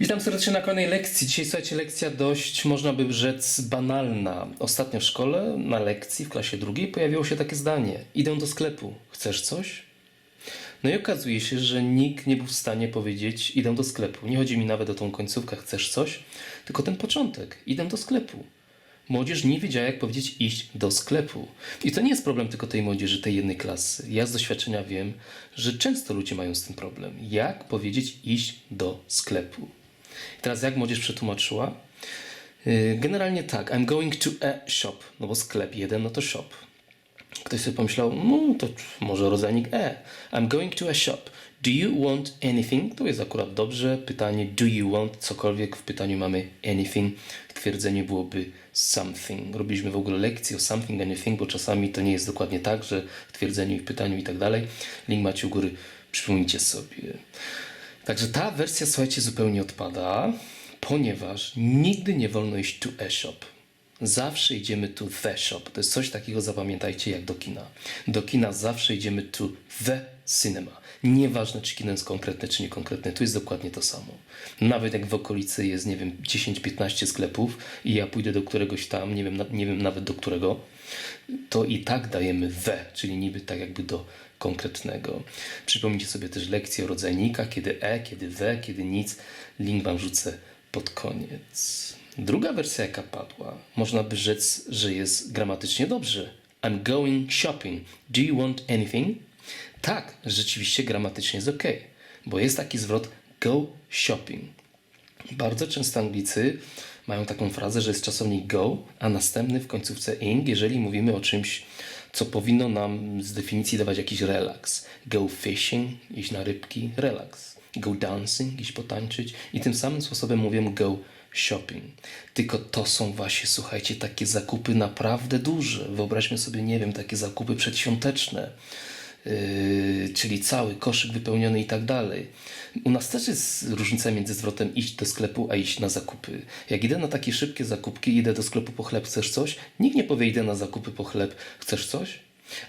Witam serdecznie na kolejnej lekcji. Dzisiaj słuchajcie, lekcja dość, można by rzec, banalna. Ostatnio w szkole, na lekcji w klasie drugiej pojawiło się takie zdanie. Idę do sklepu. Chcesz coś? No i okazuje się, że nikt nie był w stanie powiedzieć idę do sklepu. Nie chodzi mi nawet o tą końcówkę chcesz coś, tylko ten początek. Idę do sklepu. Młodzież nie wiedziała, jak powiedzieć iść do sklepu. I to nie jest problem tylko tej młodzieży, tej jednej klasy. Ja z doświadczenia wiem, że często ludzie mają z tym problem. Jak powiedzieć iść do sklepu? I teraz jak młodzież przetłumaczyła? Yy, Generalnie tak, I'm going to a shop, no bo sklep jeden, no to shop. Ktoś sobie pomyślał, no to może rodzajnik E. I'm going to a shop. Do you want anything? To jest akurat dobrze. Pytanie do you want cokolwiek. W pytaniu mamy anything. W twierdzeniu byłoby something. Robiliśmy w ogóle lekcję o something, anything, bo czasami to nie jest dokładnie tak, że w twierdzeniu i w pytaniu i tak dalej. Link macie u góry. Przypomnijcie sobie. Także ta wersja, słuchajcie, zupełnie odpada, ponieważ nigdy nie wolno iść to a shop. Zawsze idziemy to the shop. To jest coś takiego, zapamiętajcie, jak do kina. Do kina zawsze idziemy to the cinema. Nieważne, czy kino jest konkretne, czy niekonkretne, to jest dokładnie to samo. Nawet jak w okolicy jest, nie wiem, 10-15 sklepów i ja pójdę do któregoś tam, nie wiem, nie wiem nawet do którego, to i tak dajemy the, czyli niby tak jakby do konkretnego. Przypomnijcie sobie też lekcję o rodzajnikach, kiedy e, kiedy the, kiedy nic. Link wam rzucę pod koniec. Druga wersja, jaka padła, można by rzec, że jest gramatycznie dobrze. I'm going shopping. Do you want anything? Tak, rzeczywiście gramatycznie jest ok, bo jest taki zwrot go shopping. Bardzo często Anglicy mają taką frazę, że jest czasownik go, a następny w końcówce ing, jeżeli mówimy o czymś, co powinno nam z definicji dawać jakiś relaks. Go fishing, iść na rybki, relaks. Go dancing, iść potańczyć i tym samym sposobem mówimy go shopping. Tylko to są właśnie, słuchajcie, takie zakupy naprawdę duże. Wyobraźmy sobie, nie wiem, takie zakupy przedświąteczne. Yy, czyli cały koszyk wypełniony i tak dalej. U nas też jest różnica między zwrotem iść do sklepu, a iść na zakupy. Jak idę na takie szybkie zakupki, idę do sklepu po chleb, chcesz coś? Nikt nie powie idę na zakupy po chleb, chcesz coś?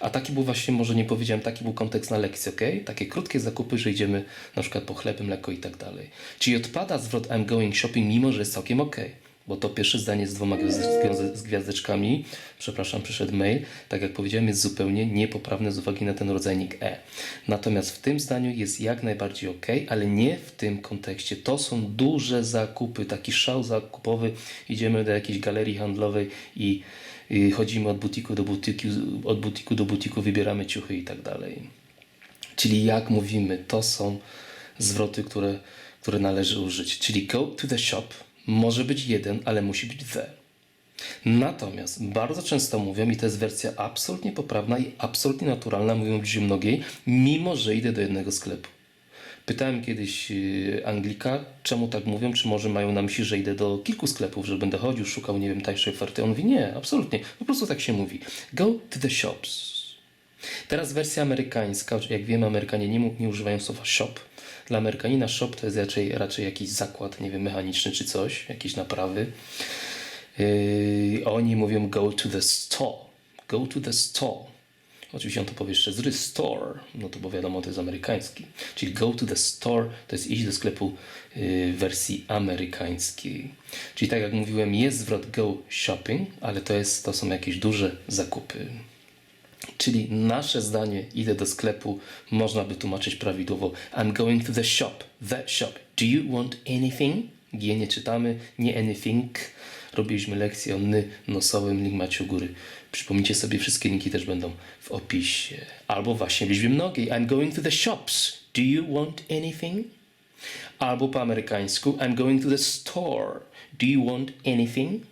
A taki był właśnie, może nie powiedziałem, taki był kontekst na lekcji, ok? Takie krótkie zakupy, że idziemy na przykład po chleb, mleko i tak dalej. Czyli odpada zwrot I'm going shopping, mimo że jest całkiem ok. Bo to pierwsze zdanie z dwoma gwiazdeczkami, przepraszam, przyszedł mail, tak jak powiedziałem, jest zupełnie niepoprawne z uwagi na ten rodzajnik E. Natomiast w tym zdaniu jest jak najbardziej ok, ale nie w tym kontekście. To są duże zakupy, taki szał zakupowy. Idziemy do jakiejś galerii handlowej i y, chodzimy od butiku do butiku, od butiku do butiku, wybieramy ciuchy i tak dalej. Czyli jak mówimy, to są zwroty, które, które należy użyć. Czyli go to the shop może być jeden, ale musi być the. Natomiast bardzo często mówią, i to jest wersja absolutnie poprawna i absolutnie naturalna, mówią liczbie mnogiej, mimo że idę do jednego sklepu. Pytałem kiedyś yy, Anglika, czemu tak mówią, czy może mają na myśli, że idę do kilku sklepów, że będę chodził, szukał, nie wiem, tańszej oferty. On mówi, nie, absolutnie, po prostu tak się mówi. Go to the shops. Teraz wersja amerykańska, jak wiemy, Amerykanie nie, nie używają słowa shop. Dla Amerykanina shop to jest raczej, raczej jakiś zakład, nie wiem, mechaniczny czy coś, jakieś naprawy. Yy, oni mówią go to the store. Go to the store. Oczywiście on to powie jeszcze z store, no to bo wiadomo, to jest amerykański. Czyli go to the store to jest iść do sklepu yy, w wersji amerykańskiej. Czyli tak jak mówiłem, jest zwrot go shopping, ale to, jest, to są jakieś duże zakupy. Czyli nasze zdanie, idę do sklepu, można by tłumaczyć prawidłowo I'm going to the shop, the shop. Do you want anything? G nie czytamy, nie anything. Robiliśmy lekcję o ny nosowym, link macie u góry. Przypomnijcie sobie, wszystkie linki też będą w opisie. Albo właśnie w liczbie mnogiej. I'm going to the shops. Do you want anything? Albo po amerykańsku I'm going to the store. Do you want anything?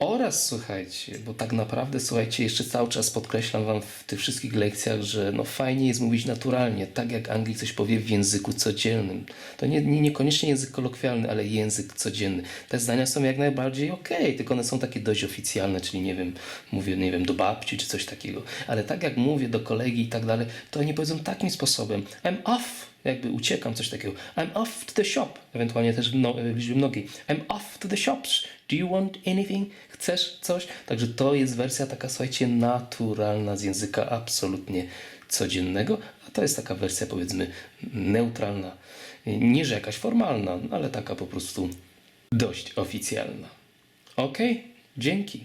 Oraz słuchajcie, bo tak naprawdę słuchajcie, jeszcze cały czas podkreślam wam w tych wszystkich lekcjach, że no fajnie jest mówić naturalnie, tak jak Anglik coś powie w języku codziennym. To nie, nie, niekoniecznie język kolokwialny, ale język codzienny. Te zdania są jak najbardziej okej, tylko one są takie dość oficjalne, czyli nie wiem, mówię, nie wiem, do babci czy coś takiego. Ale tak jak mówię do kolegi i tak dalej, to oni powiedzą takim sposobem. I'm off jakby uciekam, coś takiego. I'm off to the shop. Ewentualnie też w, no, liczbie mnogiej. I'm off to the shops. Do you want anything? Chcesz coś? Także to jest wersja taka, słuchajcie, naturalna z języka absolutnie codziennego, a to jest taka wersja, powiedzmy, neutralna, Nie, że jakaś formalna, ale taka po prostu dość oficjalna. Okej, dzięki.